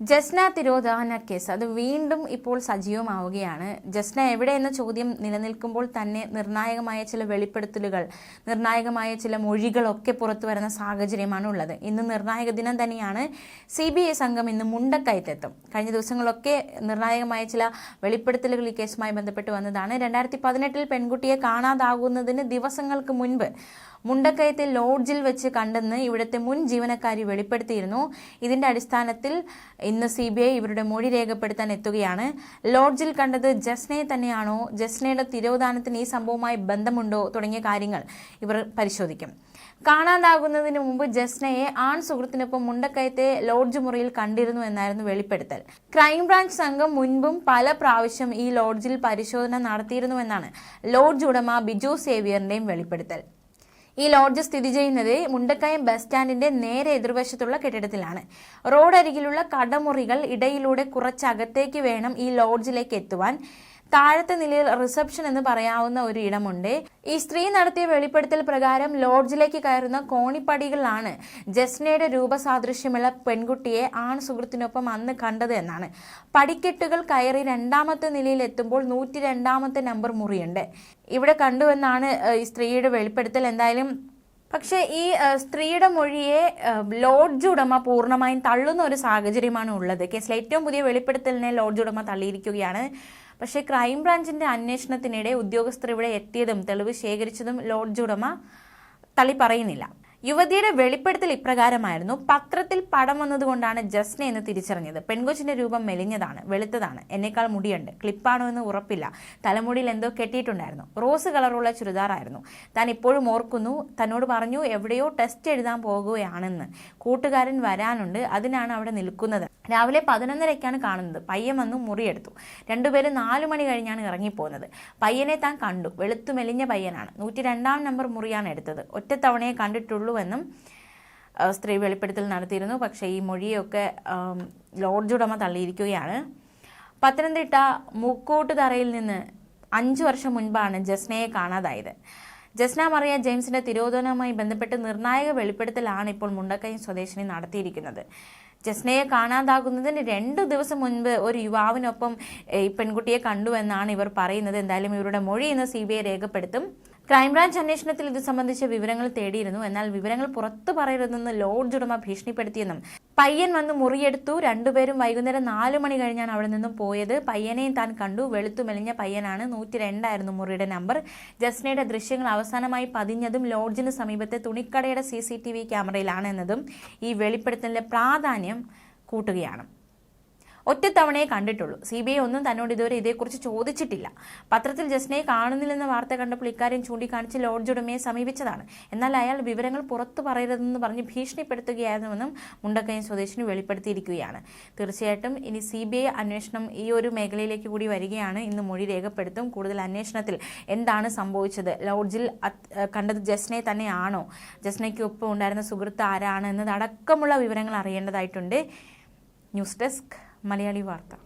ജസ്ന തിരോധാന കേസ്. അത് വീണ്ടും ഇപ്പോൾ സജീവമാവുകയാണ്. ജസ്ന എവിടെ എന്ന ചോദ്യം നിലനിൽക്കുമ്പോൾ തന്നെ നിർണായകമായ ചില വെളിപ്പെടുത്തലുകൾ നിർണായകമായ ചില മൊഴികളൊക്കെ പുറത്തു വരുന്ന സാഹചര്യമാണ് ഉള്ളത്. ഇന്ന് നിർണായക ദിനം തന്നെയാണ് സി ബി ഐ സംഘം ഇന്ന് മുണ്ടക്കയറ്റെത്തും. കഴിഞ്ഞ ദിവസങ്ങളൊക്കെ നിർണായകമായ ചില വെളിപ്പെടുത്തലുകൾ ഈ കേസുമായി ബന്ധപ്പെട്ട് വന്നതാണ്. രണ്ടായിരത്തി പതിനെട്ടിൽ പെൺകുട്ടിയെ കാണാതാകുന്നതിന് ദിവസങ്ങൾക്ക് മുൻപ് മുണ്ടക്കയത്തെ ലോഡ്ജിൽ വെച്ച് കണ്ടെന്ന് ഇവിടുത്തെ മുൻ ജീവനക്കാരി വെളിപ്പെടുത്തിയിരുന്നു. ഇതിന്റെ അടിസ്ഥാനത്തിൽ ഇന്ന് സി ബി ഐ ഇവരുടെ മൊഴി രേഖപ്പെടുത്താൻ എത്തുകയാണ്. ലോഡ്ജിൽ കണ്ടത് ജസ്നയെ തന്നെയാണോ? ജസ്നയുടെ തിരോധാനത്തിന് ഈ സംഭവവുമായി ബന്ധമുണ്ടോ? തുടങ്ങിയ കാര്യങ്ങൾ ഇവർ പരിശോധിക്കും. കാണാതാകുന്നതിന് മുമ്പ് ജസ്നയെ ആൺ സുഹൃത്തിനൊപ്പം മുണ്ടക്കയത്തെ ലോഡ്ജ് മുറിയിൽ കണ്ടിരുന്നു എന്നായിരുന്നു വെളിപ്പെടുത്തൽ. ക്രൈംബ്രാഞ്ച് സംഘം മുൻപും പല പ്രാവശ്യം ഈ ലോഡ്ജിൽ പരിശോധന നടത്തിയിരുന്നുവെന്നാണ് ലോഡ്ജ് ഉടമ ബിജു സേവിയറിന്റെയും വെളിപ്പെടുത്തൽ. ഈ ലോഡ്ജ് സ്ഥിതി ചെയ്യുന്നത് മുണ്ടക്കയം ബസ് സ്റ്റാൻഡിന്റെ നേരെ എതിർവശത്തുള്ള കെട്ടിടത്തിലാണ്. റോഡരികിലുള്ള കടമുറികൾ ഇടയിലൂടെ കുറച്ചകത്തേക്ക് വേണം ഈ ലോഡ്ജിലേക്ക് എത്തുവാൻ. താഴത്തെ നിലയിൽ റിസപ്ഷൻ എന്ന് പറയാവുന്ന ഒരു ഇടമുണ്ട്. ഈ സ്ത്രീ നടത്തിയ വെളിപ്പെടുത്തൽ പ്രകാരം ലോഡ്ജിലേക്ക് കയറുന്ന കോണിപ്പടികളാണ് ജസ്നയുടെ രൂപസാദൃശ്യമുള്ള പെൺകുട്ടിയെ ആൺ സുഹൃത്തിനൊപ്പം അന്ന് കണ്ടത് എന്നാണ്. പടിക്കെട്ടുകൾ കയറി രണ്ടാമത്തെ നിലയിൽ എത്തുമ്പോൾ നൂറ്റി രണ്ടാമത്തെ നമ്പർ മുറിയുണ്ട്. ഇവിടെ കണ്ടുവെന്നാണ് ഈ സ്ത്രീയുടെ വെളിപ്പെടുത്തൽ. എന്തായാലും പക്ഷേ ഈ സ്ത്രീയുടെ മൊഴിയെ ലോഡ്ജ് ഉടമ പൂർണമായും തള്ളുന്ന ഒരു സാഹചര്യമാണ് ഉള്ളത്. കേസിലെ ഏറ്റവും പുതിയ വെളിപ്പെടുത്തലിനെ ലോഡ്ജ് ഉടമ തള്ളിയിരിക്കുകയാണ്. പക്ഷേ ക്രൈംബ്രാഞ്ചിന്റെ അന്വേഷണത്തിനിടെ ഉദ്യോഗസ്ഥർ ഇവിടെ എത്തിയതും തെളിവ് ശേഖരിച്ചതും ലോഡ്ജ് ഉടമ തള്ളി പറയുന്നില്ല. യുവതിയുടെ വെളിപ്പെടുത്തൽ ഇപ്രകാരമായിരുന്നു. പത്രത്തിൽ പടം വന്നതുകൊണ്ടാണ് ജസ്ന എന്ന് തിരിച്ചറിഞ്ഞത്. പെൺകൊച്ചിന്റെ രൂപം മെലിഞ്ഞതാണ് വെളുത്തതാണ്. എന്നേക്കാൾ മുടിയുണ്ട്. ക്ലിപ്പാണോ എന്ന് ഉറപ്പില്ല. തലമുടിയിൽ എന്തോ കെട്ടിയിട്ടുണ്ടായിരുന്നു. റോസ് കളറുള്ള ചുരിദാറായിരുന്നു. താൻ ഇപ്പോഴും ഓർക്കുന്നു തന്നോട് പറഞ്ഞു എവിടെയോ ടെസ്റ്റ് എഴുതാൻ പോകുകയാണെന്ന്. കൂട്ടുകാരൻ വരാനുണ്ട്. അതിനാണ് അവിടെ നിൽക്കുന്നത്. രാവിലെ പതിനൊന്നരയ്ക്കാണ് കാണുന്നത്. പയ്യൻ വന്നു മുറിയെടുത്തു. രണ്ടുപേരും നാലു മണി കഴിഞ്ഞാണ് ഇറങ്ങിപ്പോകുന്നത് പയ്യനെ താൻ കണ്ടു. വെളുത്തു മെലിഞ്ഞ പയ്യനാണ്. നൂറ്റി രണ്ടാം നമ്പർ മുറിയാണ് എടുത്തത്. ഒറ്റത്തവണയെ കണ്ടിട്ടുള്ളൂവെന്നും ആ, സ്ത്രീ വെളിപ്പെടുത്തൽ നടത്തിയിരുന്നു. പക്ഷേ ഈ മൊഴിയൊക്കെ ലോഡ്ജ് ഉടമ തള്ളിയിരിക്കുകയാണ്. പത്തനംതിട്ട മുക്കൂട്ടുതറയിൽ നിന്ന് അഞ്ചു വർഷം മുൻപാണ് ജസ്നയെ കാണാതായത്. ജസ്ന മറിയ ജെയിംസിന്റെ തിരോധനവുമായി ബന്ധപ്പെട്ട് നിർണായക വെളിപ്പെടുത്തലാണ് ഇപ്പോൾ മുണ്ടക്കയം സ്വദേശിനി നടത്തിയിരിക്കുന്നത്. ജസ്നയെ കാണാതാകുന്നതിന് രണ്ട് ദിവസം മുൻപ് ഒരു യുവാവിനൊപ്പം ഈ പെൺകുട്ടിയെ കണ്ടുവെന്നാണ് ഇവർ പറയുന്നത്. എന്തായാലും ഇവരുടെ മൊഴി ഇന്ന് സി രേഖപ്പെടുത്തും. ക്രൈംബ്രാഞ്ച് അന്വേഷണത്തിൽ ഇത് സംബന്ധിച്ച വിവരങ്ങൾ തേടിയിരുന്നു. എന്നാൽ വിവരങ്ങൾ പുറത്തു പറയരുതെന്ന് ലോഡ്ജ് ഉടമ ഭീഷണിപ്പെടുത്തിയെന്നും പയ്യൻ വന്ന് മുറിയെടുത്തു. രണ്ടുപേരും വൈകുന്നേരം നാലു മണി കഴിഞ്ഞാണ് അവിടെ നിന്നും പോയത്. പയ്യനെയും താൻ കണ്ടു. വെളുത്തു മെലിഞ്ഞ പയ്യനാണ്. നൂറ്റി രണ്ടായിരുന്നു മുറിയുടെ നമ്പർ. ജസ്നയുടെ ദൃശ്യങ്ങൾ അവസാനമായി പതിഞ്ഞതും ലോഡ്ജിന് സമീപത്തെ തുണിക്കടയുടെ സി ക്യാമറയിലാണ് എന്നതും ഈ വെളിപ്പെടുത്തലിന്റെ പ്രാധാന്യം കൂട്ടുകയാണ്. ഒറ്റത്തവണയെ കണ്ടിട്ടുള്ളൂ. സി ബി ഐ ഒന്നും തന്നോട് ഇതുവരെ ഇതേക്കുറിച്ച് ചോദിച്ചിട്ടില്ല. പത്രത്തിൽ ജസ്നയെ കാണുന്നില്ലെന്ന വാർത്ത കണ്ടപ്പോൾ ഇക്കാര്യം ചൂണ്ടിക്കാണിച്ച് ലോഡ്ജ് ഉടമയെ സമീപിച്ചതാണ്. എന്നാൽ അയാൾ വിവരങ്ങൾ പുറത്തു പറയരുതെന്ന് പറഞ്ഞ് ഭീഷണിപ്പെടുത്തുകയായിരുന്നുവെന്നും മുണ്ടക്കയം സ്വദേശിനി വെളിപ്പെടുത്തിയിരിക്കുകയാണ്. തീർച്ചയായിട്ടും ഇനി സി ബി ഐ അന്വേഷണം ഈ ഒരു മേഖലയിലേക്ക് കൂടി വരികയാണ്. ഇന്ന് മൊഴി രേഖപ്പെടുത്തും. കൂടുതൽ അന്വേഷണത്തിൽ എന്താണ് സംഭവിച്ചത്? ലോഡ്ജിൽ കണ്ടത് ജസ്നയെ തന്നെയാണോ? ജസ്നയ്ക്ക് ഒപ്പം ഉണ്ടായിരുന്ന സുഹൃത്ത് ആരാണ് എന്നതടക്കമുള്ള വിവരങ്ങൾ അറിയേണ്ടതായിട്ടുണ്ട്. ന്യൂസ് ഡെസ്ക് മലയാളി വാർത്ത.